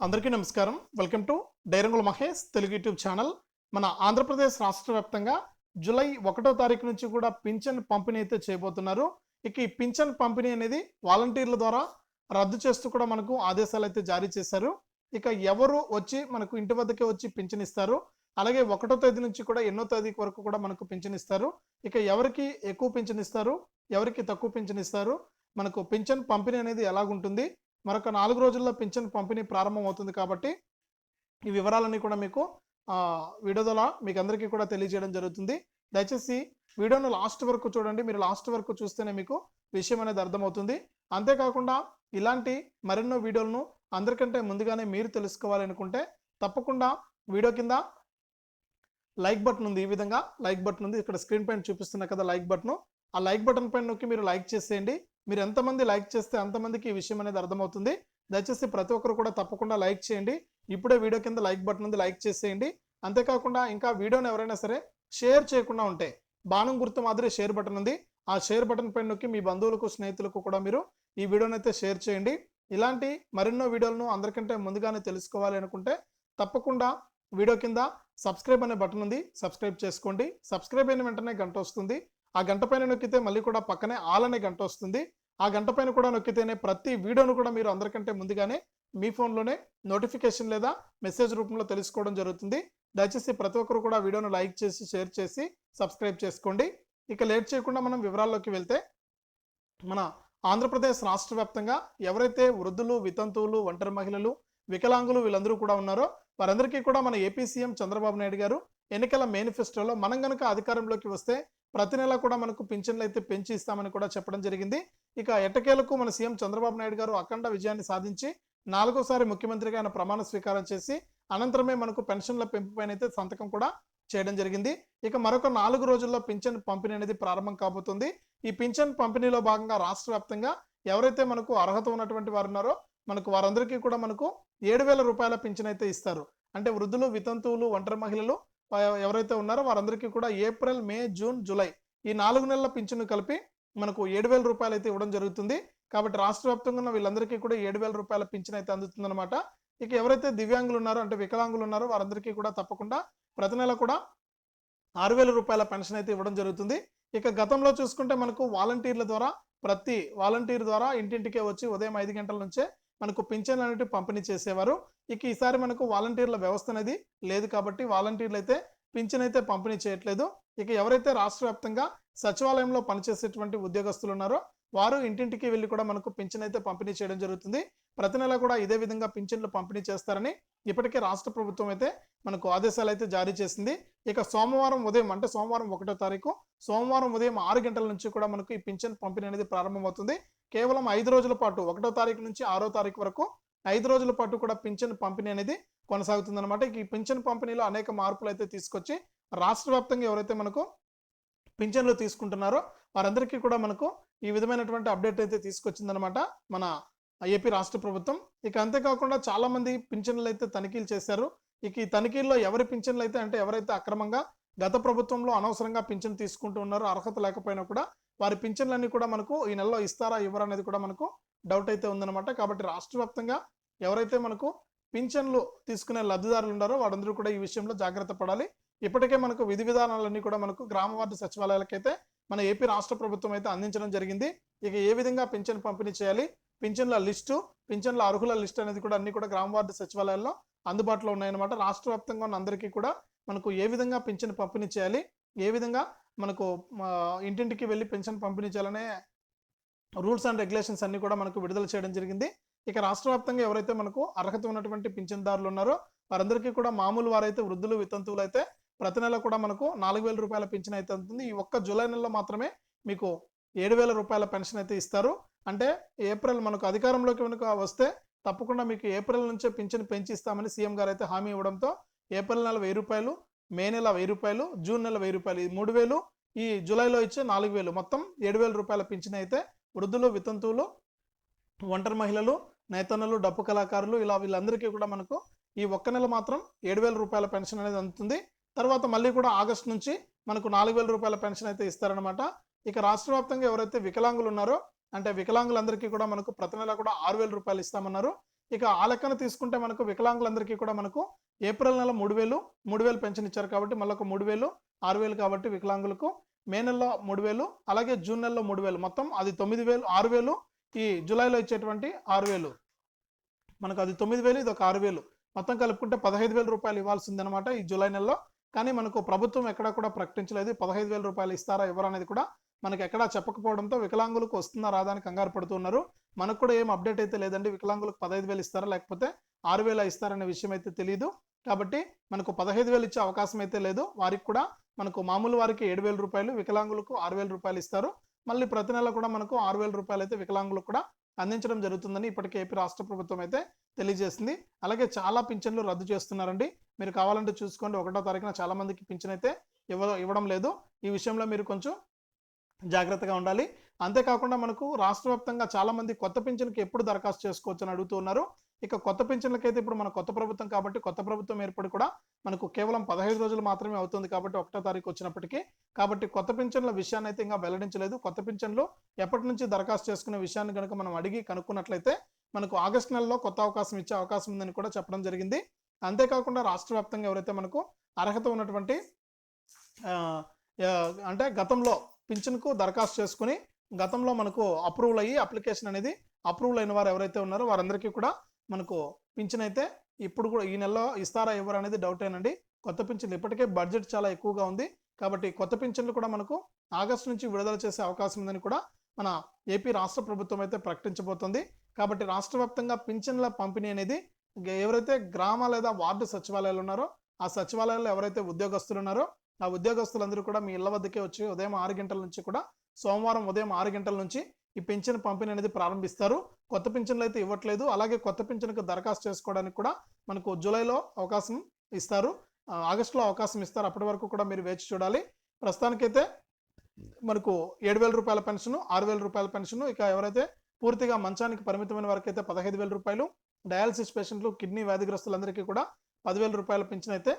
అందరికీ నమస్కారం. Welcome to డైరంగుల మహేష్ తెలుగు యూట్యూబ్ ఛానల్. మన ఆంధ్రప్రదేశ్ రాష్ట్ర వ్యాప్తంగా జూలై ఒకటో తారీఖు నుంచి కూడా పింఛన్ పంపిణీ అయితే చేయబోతున్నారు. ఇక ఈ పింఛన్ పంపిణీ అనేది వాలంటీర్ల ద్వారా రద్దు చేస్తూ కూడా మనకు ఆదేశాలు అయితే జారీ చేశారు. ఇక ఎవరు వచ్చి మనకు ఇంటి వద్దకే వచ్చి పింఛన్ ఇస్తారు? అలాగే ఒకటో తేదీ నుంచి కూడా ఎన్నో తేదీ వరకు కూడా మనకు పింఛన్ ఇస్తారు. ఇక ఎవరికి ఎక్కువ పింఛన్ ఇస్తారు? ఎవరికి తక్కువ పింఛన్ ఇస్తారు? మనకు పింఛన్ పంపిణీ అనేది ఎలాగుంటుంది? మరొక నాలుగు రోజుల్లో పింఛన్ పంపిణీ ప్రారంభం అవుతుంది కాబట్టి ఈ వివరాలన్నీ కూడా మీకు వీడియోదల వీడియో ద్వారా మీకు అందరికీ కూడా తెలియజేయడం జరుగుతుంది. దయచేసి వీడియోను లాస్ట్ వరకు చూడండి. మీరు లాస్ట్ వరకు చూస్తేనే మీకు విషయం అనేది అర్థమవుతుంది. అంతేకాకుండా ఇలాంటి మరెన్నో వీడియోలను అందరికంటే ముందుగానే మీరు తెలుసుకోవాలి అనుకుంటే తప్పకుండా వీడియో కింద లైక్ బటన్ ఉంది. ఈ విధంగా లైక్ బటన్ ఉంది. ఇక్కడ స్క్రీన్ పైన చూపిస్తున్నా కదా లైక్ బటన్. ఆ లైక్ బటన్ పైన నొక్కి మీరు లైక్ చేసేయండి. మీరు ఎంతమంది లైక్ చేస్తే అంతమందికి ఈ విషయం అనేది అర్థమవుతుంది. దయచేసి ప్రతి ఒక్కరు కూడా తప్పకుండా లైక్ చేయండి. ఇప్పుడే వీడియో కింద లైక్ బటన్ ఉంది లైక్ చేసేయండి. అంతేకాకుండా ఇంకా వీడియోని ఎవరైనా సరే షేర్ చేయకుండా ఉంటే బాణం గుర్తు మాదిరి షేర్ బటన్ ఉంది. ఆ షేర్ బటన్ పైన నొక్కి మీ బంధువులకు స్నేహితులకు కూడా మీరు ఈ వీడియోని అయితే షేర్ చేయండి. ఇలాంటి మరెన్నో వీడియోలను అందరికంటే ముందుగానే తెలుసుకోవాలి అనుకుంటే తప్పకుండా వీడియో కింద సబ్స్క్రైబ్ అనే బటన్ ఉంది. సబ్స్క్రైబ్ చేసుకోండి. సబ్స్క్రైబ్ అయిన వెంటనే గంట వస్తుంది. ఆ గంట పైన నొక్కితే మళ్ళీ కూడా పక్కనే ఆల్ అనే గంట వస్తుంది. ఆ గంట పైన కూడా నొక్కితేనే ప్రతి వీడియోను కూడా మీరు అందరికంటే ముందుగానే మీ ఫోన్లోనే నోటిఫికేషన్ లేదా మెసేజ్ రూపంలో తెలుసుకోవడం జరుగుతుంది. దయచేసి ప్రతి ఒక్కరు కూడా వీడియోను లైక్ చేసి షేర్ చేసి సబ్స్క్రైబ్ చేసుకోండి. ఇక లేట్ చేయకుండా మనం వివరాల్లోకి వెళ్తే మన ఆంధ్రప్రదేశ్ రాష్ట్ర వ్యాప్తంగా ఎవరైతే వృద్ధులు వితంతువులు ఒంటరి మహిళలు వికలాంగులు వీళ్ళందరూ కూడా ఉన్నారో వారందరికీ కూడా మన ఏపీ సీఎం చంద్రబాబు నాయుడు గారు ఎన్నికల మేనిఫెస్టోలో మనం గనక అధికారంలోకి వస్తే ప్రతి నెల కూడా మనకు పింఛన్లు అయితే పెంచి ఇస్తామని కూడా చెప్పడం జరిగింది. ఇక ఎట్టకేలకు మన సీఎం చంద్రబాబు నాయుడు గారు అఖండ విజయాన్ని సాధించి నాలుగోసారి ముఖ్యమంత్రిగా ఆయన ప్రమాణ స్వీకారం చేసి అనంతరమే మనకు పెన్షన్ల పెంపు పైన అయితే సంతకం కూడా చేయడం జరిగింది. ఇక మరొక నాలుగు రోజుల్లో పింఛన్ పంపిణీ అనేది ప్రారంభం కాబోతుంది. ఈ పింఛన్ పంపిణీలో భాగంగా రాష్ట్ర వ్యాప్తంగా ఎవరైతే మనకు అర్హత ఉన్నటువంటి వారు ఉన్నారో మనకు వారందరికీ కూడా మనకు ఏడు వేల రూపాయల పింఛన్ అయితే ఇస్తారు. అంటే వృద్ధులు వితంతువులు ఒంటరి మహిళలు ఎవరైతే ఉన్నారో వారందరికీ కూడా ఏప్రిల్ మే జూన్ జూలై ఈ నాలుగు నెలల పింఛను కలిపి మనకు ఏడు వేల రూపాయలు అయితే ఇవ్వడం జరుగుతుంది. కాబట్టి రాష్ట్ర వ్యాప్తంగా ఉన్న వీళ్ళందరికీ కూడా ఏడు వేల రూపాయల పింఛన్ అయితే అందుతుందన్నమాట. ఇక ఎవరైతే దివ్యాంగులు ఉన్నారో అంటే వికలాంగులు ఉన్నారో వారందరికీ కూడా తప్పకుండా ప్రతి నెల కూడా ఆరు వేల రూపాయల పెన్షన్ అయితే ఇవ్వడం జరుగుతుంది. ఇక గతంలో చూసుకుంటే మనకు వాలంటీర్ల ద్వారా ప్రతి వాలంటీర్ ద్వారా ఇంటింటికే వచ్చి ఉదయం ఐదు గంటల నుంచే మనకు పింఛన్లు అనేటివి పంపిణీ చేసేవారు. ఇక ఈసారి మనకు వాలంటీర్ల వ్యవస్థ అనేది లేదు కాబట్టి వాలంటీర్లు అయితే పింఛన్ అయితే పంపిణీ చేయట్లేదు. ఇక ఎవరైతే రాష్ట్ర వ్యాప్తంగా సచివాలయంలో పనిచేసేటువంటి ఉద్యోగస్తులు ఉన్నారో వారు ఇంటింటికి వెళ్ళి కూడా మనకు పింఛన్ అయితే పంపిణీ చేయడం జరుగుతుంది. ప్రతి నెల కూడా ఇదే విధంగా పింఛన్లు పంపిణీ చేస్తారని ఇప్పటికే రాష్ట్ర ప్రభుత్వం అయితే మనకు ఆదేశాలు అయితే జారీ చేసింది. ఇక సోమవారం ఉదయం అంటే సోమవారం ఒకటో తారీఖు సోమవారం ఉదయం ఆరు గంటల నుంచి కూడా మనకు ఈ పింఛన్ పంపిణీ అనేది ప్రారంభమవుతుంది. కేవలం ఐదు రోజుల పాటు ఒకటో తారీఖు నుంచి ఆరో తారీఖు వరకు ఐదు రోజుల పాటు కూడా పింఛన్ పంపిణీ అనేది కొనసాగుతుంది అనమాట ఈ పింఛన్ పంపిణీలో అనేక మార్పులు అయితే తీసుకొచ్చి రాష్ట్ర వ్యాప్తంగా ఎవరైతే మనకు పింఛన్లు తీసుకుంటున్నారో వారందరికీ కూడా మనకు ఈ విధమైనటువంటి అప్డేట్ అయితే తీసుకొచ్చిందనమాట మన ఏపీ రాష్ట్ర ప్రభుత్వం. ఇక అంతేకాకుండా చాలా మంది పింఛన్లు అయితే తనిఖీలు చేశారు. ఇక ఈ తనిఖీల్లో ఎవరి పింఛన్లు అయితే అంటే ఎవరైతే అక్రమంగా గత ప్రభుత్వంలో అనవసరంగా పింఛన్ తీసుకుంటూ ఉన్నారో అర్హత లేకపోయినా కూడా వారి పింఛన్లన్నీ కూడా మనకు ఈ నెలలో ఇస్తారా ఇవ్వరా అనేది కూడా మనకు డౌట్ అయితే ఉందన్నమాట. కాబట్టి రాష్ట్ర వ్యాప్తంగా ఎవరైతే మనకు పింఛన్లు తీసుకునే లబ్ధిదారులు ఉన్నారో వారందరూ కూడా ఈ విషయంలో జాగ్రత్త పడాలి. ఇప్పటికే మనకు విధి విధానాలన్నీ కూడా మనకు గ్రామ వార్డు సచివాలయాలకైతే మన ఏపీ రాష్ట్ర ప్రభుత్వం అయితే అందించడం జరిగింది. ఇక ఏ విధంగా పింఛన్ పంపిణీ చేయాలి పింఛన్ల లిస్టు పింఛన్ల అర్హుల లిస్ట్ అనేది కూడా అన్ని కూడా గ్రామ వార్డు సచివాలయాల్లో అందుబాటులో ఉన్నాయన్నమాట. రాష్ట్ర వ్యాప్తంగా ఉన్న అందరికీ కూడా మనకు ఏ విధంగా పింఛన్ పంపిణీ చేయాలి ఏ విధంగా మనకు ఇంటింటికి వెళ్ళి పెన్షన్ పంపిణీ చేయాలనే రూల్స్ అండ్ రెగ్యులేషన్స్ అన్ని కూడా మనకు విడుదల చేయడం జరిగింది. ఇక రాష్ట్ర వ్యాప్తంగా ఎవరైతే మనకు అర్హత ఉన్నటువంటి పింఛన్దారులు ఉన్నారో వారందరికీ కూడా మామూలు వారైతే వృద్ధులు వితంతువులు అయితే ప్రతి నెల కూడా మనకు నాలుగు వేల రూపాయల పెన్షన్ అయితే ఉంటుంది ఈ ఒక్క జూలై నెలలో మాత్రమే మీకు ఏడు వేల రూపాయల పెన్షన్ అయితే ఇస్తారు. అంటే ఏప్రిల్ మనకు అధికారంలోకి కనుక వస్తే తప్పకుండా మీకు ఏప్రిల్ నుంచే పింఛన్ పెంచి ఇస్తామని సీఎం గారు అయితే హామీ ఇవ్వడంతో ఏప్రిల్ నెల వెయ్యి రూపాయలు మే నెల వెయ్యి రూపాయలు జూన్ నెల వెయ్యి రూపాయలు ఈ మూడు వేలు ఈ జూలైలో ఇచ్చే నాలుగు వేలు. మొత్తం ఏడు వేల రూపాయల పింఛన్ అయితే వృద్ధులు వితంతువులు ఒంటరి మహిళలు నేతన్నలు డప్పు కళాకారులు ఇలా వీళ్ళందరికీ కూడా మనకు ఈ ఒక్క నెల మాత్రం ఏడు వేల రూపాయల పెన్షన్ అనేది అందుతుంది. తర్వాత మళ్ళీ కూడా ఆగస్ట్ నుంచి మనకు నాలుగు వేల రూపాయల పెన్షన్ అయితే ఇస్తారనమాట ఇక రాష్ట్ర వ్యాప్తంగా ఎవరైతే వికలాంగులు ఉన్నారో అంటే వికలాంగులందరికీ కూడా మనకు ప్రతి నెల కూడా ఆరు వేల రూపాయలు ఇస్తామన్నారు. ఇక ఆ లెక్కన తీసుకుంటే మనకు వికలాంగులందరికీ కూడా మనకు ఏప్రిల్ నెల మూడు వేలు మూడు వేలు పెన్షన్ ఇచ్చారు కాబట్టి మళ్ళీ ఒక మూడు వేలు ఆరు వేలు కాబట్టి వికలాంగులకు మే నెలలో మూడు వేలు అలాగే జూన్ నెలలో మూడు వేలు. మొత్తం అది తొమ్మిది వేలు ఆరు వేలు ఈ జూలైలో ఇచ్చేటువంటి ఆరు వేలు. మనకు అది తొమ్మిది వేలు ఇది ఒక ఆరు వేలు. మొత్తం కలుపుకుంటే పదహైదు వేల రూపాయలు ఇవ్వాల్సింది అనమాట ఈ జూలై నెలలో. కానీ మనకు ప్రభుత్వం ఎక్కడా కూడా ప్రకటించలేదు. పదహైదు వేల రూపాయలు ఇస్తారా ఎవరు అనేది కూడా మనకి ఎక్కడా చెప్పకపోవడంతో వికలాంగులకు వస్తుందా రాదా అని కంగారు పడుతున్నారు మనకు కూడా ఏం అప్డేట్ అయితే లేదండి. వికలాంగులకు పదహైదు వేలు ఇస్తారా లేకపోతే ఆరు వేల ఇస్తారనే విషయం అయితే తెలియదు కాబట్టి మనకు పదహైదు వేలు ఇచ్చే అవకాశం అయితే లేదు. వారికి కూడా మనకు మామూలు వారికి ఏడు వేల రూపాయలు వికలాంగులకు ఆరు వేల రూపాయలు ఇస్తారు. మళ్ళీ ప్రతి నెల కూడా మనకు ఆరు వేల రూపాయలు అయితే వికలాంగులకు కూడా అందించడం జరుగుతుందని ఇప్పటికే ఏపీ రాష్ట్ర ప్రభుత్వం అయితే తెలియజేసింది. అలాగే చాలా పింఛన్లు రద్దు చేస్తున్నారండి. మీరు కావాలంటే చూసుకోండి. ఒకటో తారీఖున చాలా మందికి పింఛన్ అయితే ఇవ్వ ఇవ్వడం లేదు. ఈ విషయంలో మీరు కొంచెం జాగ్రత్తగా ఉండాలి. అంతేకాకుండా మనకు రాష్ట్ర వ్యాప్తంగా చాలా మంది కొత్త పింఛన్కి ఎప్పుడు దరఖాస్తు చేసుకోవచ్చు అని అడుగుతున్నారు ఇక కొత్త పింఛన్లకైతే ఇప్పుడు మన కొత్త ప్రభుత్వం కాబట్టి కొత్త ప్రభుత్వం ఏర్పడి కూడా మనకు కేవలం పదహైదు రోజులు మాత్రమే అవుతుంది కాబట్టి ఒకటో తారీఖు వచ్చినప్పటికీ. కాబట్టి కొత్త పింఛన్ల విషయాన్ని అయితే ఇంకా వెల్లడించలేదు. కొత్త పింఛన్లు ఎప్పటి నుంచి దరఖాస్తు చేసుకునే విషయాన్ని కనుక మనం అడిగి కనుక్కున్నట్లయితే మనకు ఆగస్టు నెలలో కొత్త అవకాశం ఇచ్చే అవకాశం ఉందని కూడా చెప్పడం జరిగింది. అంతేకాకుండా రాష్ట్ర వ్యాప్తంగా ఎవరైతే మనకు అర్హత ఉన్నటువంటి అంటే గతంలో పింఛన్కు దరఖాస్తు చేసుకుని గతంలో మనకు అప్రూవల్ అయ్యి అప్లికేషన్ అనేది అప్రూవల్ అయిన వారు ఎవరైతే ఉన్నారో వారందరికీ కూడా మనకు పింఛన్ అయితే ఇప్పుడు కూడా ఈ నెలలో ఇస్తారా ఎవరు అనేది డౌట్ ఏనండి. కొత్త పింఛన్లు ఇప్పటికే బడ్జెట్ చాలా ఎక్కువగా ఉంది. కాబట్టి కొత్త పింఛన్లు కూడా మనకు ఆగస్టు నుంచి విడుదల చేసే అవకాశం ఉందని కూడా మన ఏపీ రాష్ట్ర ప్రభుత్వం అయితే ప్రకటించబోతోంది. కాబట్టి రాష్ట్ర వ్యాప్తంగా పింఛన్ల పంపిణీ అనేది ఎవరైతే గ్రామ లేదా వార్డు సచివాలయాలు ఉన్నారో ఆ సచివాలయాల్లో ఎవరైతే ఉద్యోగస్తులు ఉన్నారో ఆ ఉద్యోగస్తులందరూ కూడా మీ ఇళ్ళ వద్దకే వచ్చి ఉదయం ఆరు గంటల నుంచి కూడా సోమవారం ఉదయం ఆరు గంటల నుంచి ఈ పింఛన్ పంపిణీ అనేది ప్రారంభిస్తారు. కొత్త పింఛన్లు అయితే ఇవ్వట్లేదు. అలాగే కొత్త పింఛన్కు దరఖాస్తు చేసుకోవడానికి కూడా మనకు జూలైలో అవకాశం ఇస్తారు. ఆగస్టులో అవకాశం ఇస్తారు. అప్పటి వరకు కూడా మీరు వేచి చూడాలి. ప్రస్తుతానికైతే మనకు ఏడు వేల రూపాయల పెన్షన్ ఆరు వేల రూపాయల పెన్షన్ ఇక ఎవరైతే పూర్తిగా మంచానికి పరిమితమైన వరకు అయితే పదహైదు వేల రూపాయలు డయాలసిస్ పేషెంట్లు కిడ్నీ వ్యాధిగ్రస్తులందరికీ కూడా పదివేల రూపాయల పింఛన్ అయితే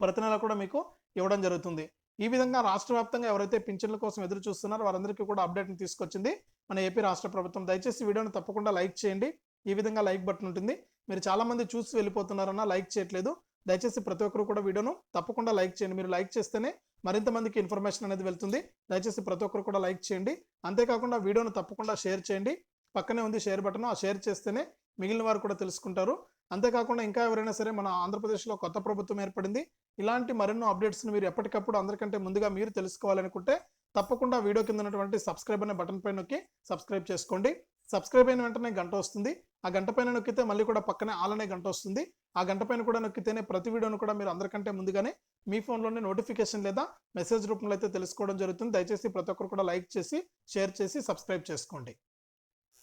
ప్రతి నెల కూడా మీకు ఇవ్వడం జరుగుతుంది. ఈ విధంగా రాష్ట్ర వ్యాప్తంగా ఎవరైతే పింఛన్ల కోసం ఎదురు చూస్తున్నారో వారందరికీ కూడా అప్డేట్ని తీసుకొచ్చింది. మన ఏపీ రాష్ట్ర ప్రభుత్వం దయచేసి వీడియోని తప్పకుండా లైక్ చేయండి. ఈ విధంగా లైక్ బటన్ ఉంటుంది. మీరు చాలామంది చూసి వెళ్ళిపోతున్నారన్నా లైక్ చేయట్లేదు. దయచేసి ప్రతి ఒక్కరు కూడా వీడియోను తప్పకుండా లైక్ చేయండి. మీరు లైక్ చేస్తేనే మరింత మందికి ఇన్ఫర్మేషన్ అనేది వెళ్తుంది. దయచేసి ప్రతి ఒక్కరు కూడా లైక్ చేయండి. అంతేకాకుండా వీడియోను తప్పకుండా షేర్ చేయండి. పక్కనే ఉంది షేర్ బటన్. ఆ షేర్ చేస్తేనే మిగిలిన వారు కూడా తెలుసుకుంటారు. అంతేకాకుండా ఇంకా ఎవరైనా సరే మన ఆంధ్రప్రదేశ్లో కొత్త ప్రభుత్వం ఏర్పడింది. ఇలాంటి మరెన్నో అప్డేట్స్ని మీరు ఎప్పటికప్పుడు అందరికంటే ముందుగా మీరు తెలుసుకోవాలనుకుంటే తప్పకుండా వీడియో కింద ఉన్నటువంటి సబ్స్క్రైబ్ అనే బటన్ పైన నొక్కి సబ్స్క్రైబ్ చేసుకోండి. సబ్స్క్రైబ్ అయిన వెంటనే గంట వస్తుంది. ఆ గంట పైన నొక్కితే మళ్ళీ కూడా పక్కనే ఆల్ అనే గంట వస్తుంది. ఆ గంట పైన కూడా నొక్కితేనే ప్రతి వీడియోను కూడా మీరు అందరికంటే ముందుగానే మీ ఫోన్లోనే నోటిఫికేషన్ లేదా మెసేజ్ రూపంలో అయితే తెలుసుకోవడం జరుగుతుంది. దయచేసి ప్రతి ఒక్కరు కూడా లైక్ చేసి షేర్ చేసి సబ్స్క్రైబ్ చేసుకోండి.